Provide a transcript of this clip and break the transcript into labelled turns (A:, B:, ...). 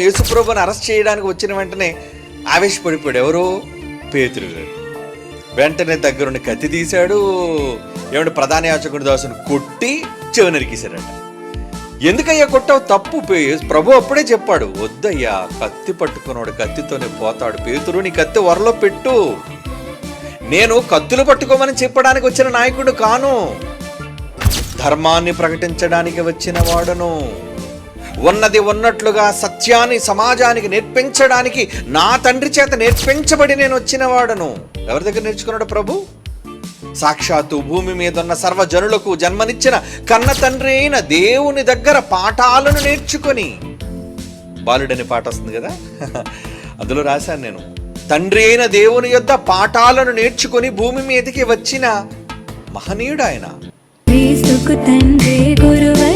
A: యేసుప్రభుని అరెస్ట్ చేయడానికి వచ్చిన వెంటనే ఆవేశపడిపోయాడు. ఎవరు? పేతురు గారు. వెంటనే దగ్గరుండి కత్తి తీశాడు. ఏమంటే ప్రధాన యాచకుడి దాసుని కొట్టి చెవి నరికేశాడట ఎందుకయ్యా కొట్టావు? తప్పు పే- ప్రభు అప్పుడే చెప్పాడు. వద్దయ్యా కత్తి పట్టుకున్నాడు కత్తితోనే పోతాడు. పేతురు నీ కత్తి వరలో పెట్టు. నేను కత్తులు పట్టుకోమని చెప్పడానికి వచ్చిన నాయకుడు కాను. ధర్మాన్ని ప్రకటించడానికి వచ్చిన వాడును. ఉన్నది ఉన్నట్లుగా సత్యాన్ని సమాజానికి నేర్పించడానికి నా తండ్రి చేత నేర్పించబడి నేను వచ్చినవాడను ఎవరి దగ్గర నేర్చుకున్నాడు ప్రభు? సాక్షాత్తు భూమి మీద ఉన్న సర్వజనులకు జన్మనిచ్చిన కన్న తండ్రి అయిన దేవుని దగ్గర పాఠాలను నేర్చుకొని బాలుడని పాట వస్తుంది కదా? అందులో రాశాను నేను. తండ్రి అయిన దేవుని యొద్ద పాఠాలను నేర్చుకొని భూమి మీదకి వచ్చిన మహనీయుడు ఆయన.
B: తండ్రి గురువై